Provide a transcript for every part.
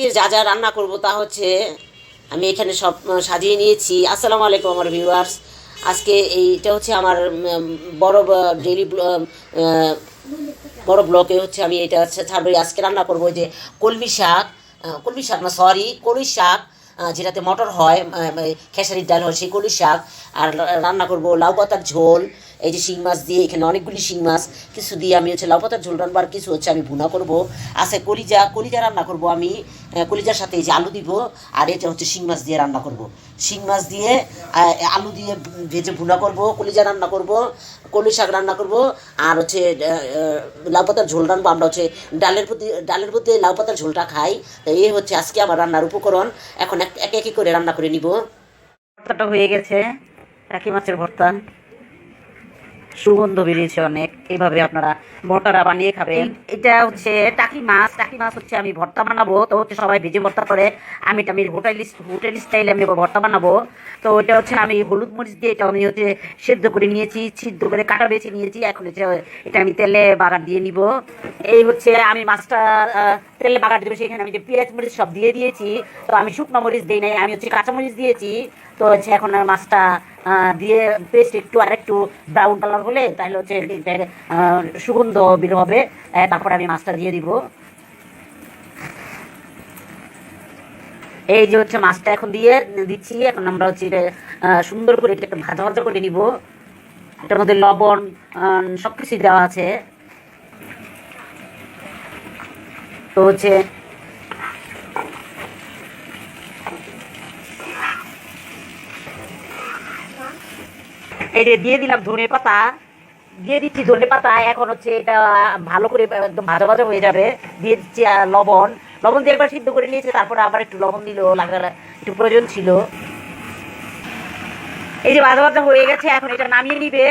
আজকে যা যা রান্না করব তা হচ্ছে আমি এখানে সব সাজিয়ে নিয়েছি। আসসালামু আলাইকুম আমার ভিউয়ার্স আজকে এইটা হচ্ছে আমার বড় ডেলি বড় ব্লকে হচ্ছে আমি এটা ছাড়বো। আজকে রান্না করব যে কলমি শাক কলমি শাক না সরি কলমি শাক যেটাতে মটর হয় খেসারির ডাল হয়, সেই কলমি শাক। আর রান্না করব লাউ পাতার ঝোল এই যে শিং মাছ দিয়ে এখানে অনেকগুলি শিং মাছ, কিছু দিয়ে আমি হচ্ছে লাউ পাতার ঝোল রান্নার কিছু হচ্ছে আমি ভুনা করব। আছে কলিজা কলিজা রান্না করব আমি কলিজার সাথে এই যে আলু দিব, আর এটা হচ্ছে শিং মাছ দিয়ে রান্না করব। শিং মাছ দিয়ে আলু দিয়ে ভেজে ভুনা করব, কলিজা রান্না করব কলি শাক রান্না করব, আর হচ্ছে লাউ পাতার ঝোল রান্নাবো। আমরা হচ্ছে ডালের প্রতি ডালের প্রতি লাউ পাতার ঝোলটা খাই। এই হচ্ছে আজকে আমার রান্নার উপকরণ। এখন এক এক একই করে রান্না করে নিব। ভর্তাটা হয়ে গেছে। টাকি মাছের ভর্তা। সুগন্ধ বেরিয়েছে অনেক। এইভাবে আপনারা ভর্তাটা বানিয়ে খাবেন এটা হচ্ছে টাকি মাছ। টাকি মাছ হচ্ছে আমি ভর্তা বানাবো। তো হচ্ছে সবাই ভেজে ভর্তা করে। আমি আমি হোটেল হোটেল স্টাইলে আমি ভর্তা বানাবো। তো এটা হচ্ছে আমি হলুদ মরিচ দিয়ে এটা আমি হচ্ছে সেদ্ধ করে নিয়েছি সিদ্ধ করে কাটা বেছে নিয়েছি। এখন হচ্ছে এটা আমি তেলে বাগান দিয়ে নিব। এই হচ্ছে আমি মাছটা তেলে বাগার দেবো। সেখানে আমি যে পেঁয়াজ মরিচ সব দিয়ে দিয়েছি। তো আমি শুকনো মরিচ দিই নাই, আমি হচ্ছে কাঁচা মরিচ দিয়েছি। তো হচ্ছে এখন মাছটা দিয়ে পেস্ট একটু আর একটু ব্রাউন কালার হলে তাহলে হচ্ছে সুগন্ধ বের হবে। তারপর আমি মাছটা দিয়ে দিব। এই যে হচ্ছে মাছটা এখন দিয়ে দিচ্ছি। এখন আমরা হচ্ছে সুন্দর করে এটা একটু ভাজা ভাজা করে নিব। এটার মধ্যে লবণ সব কিছু দেওয়া আছে। তো হচ্ছে যে দিয়ে দিলাম ধনে পাতা। দিয়ে দিচ্ছি ধনে পাতা, এখন হচ্ছে এটা ভালো করে একদম ভাজা ভাজা হয়ে যাবে। দিয়ে দিচ্ছি লবণ। লবণ দিয়ে একবার সিদ্ধ করে নিয়েছে, তারপরে আবার একটু লবণ দিল লাগার একটু প্রয়োজন ছিল। এই যে ভাজা ভাজা হয়ে গেছে, এখন এটা নামিয়ে নিবে।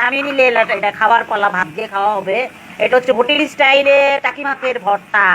নামিয়ে নিলে এটা এটা খাওয়ার পালা, ভাত দিয়ে খাওয়া হবে। এটা হচ্ছে হোটেল স্টাইলে টাকি মাছের ভর্তা।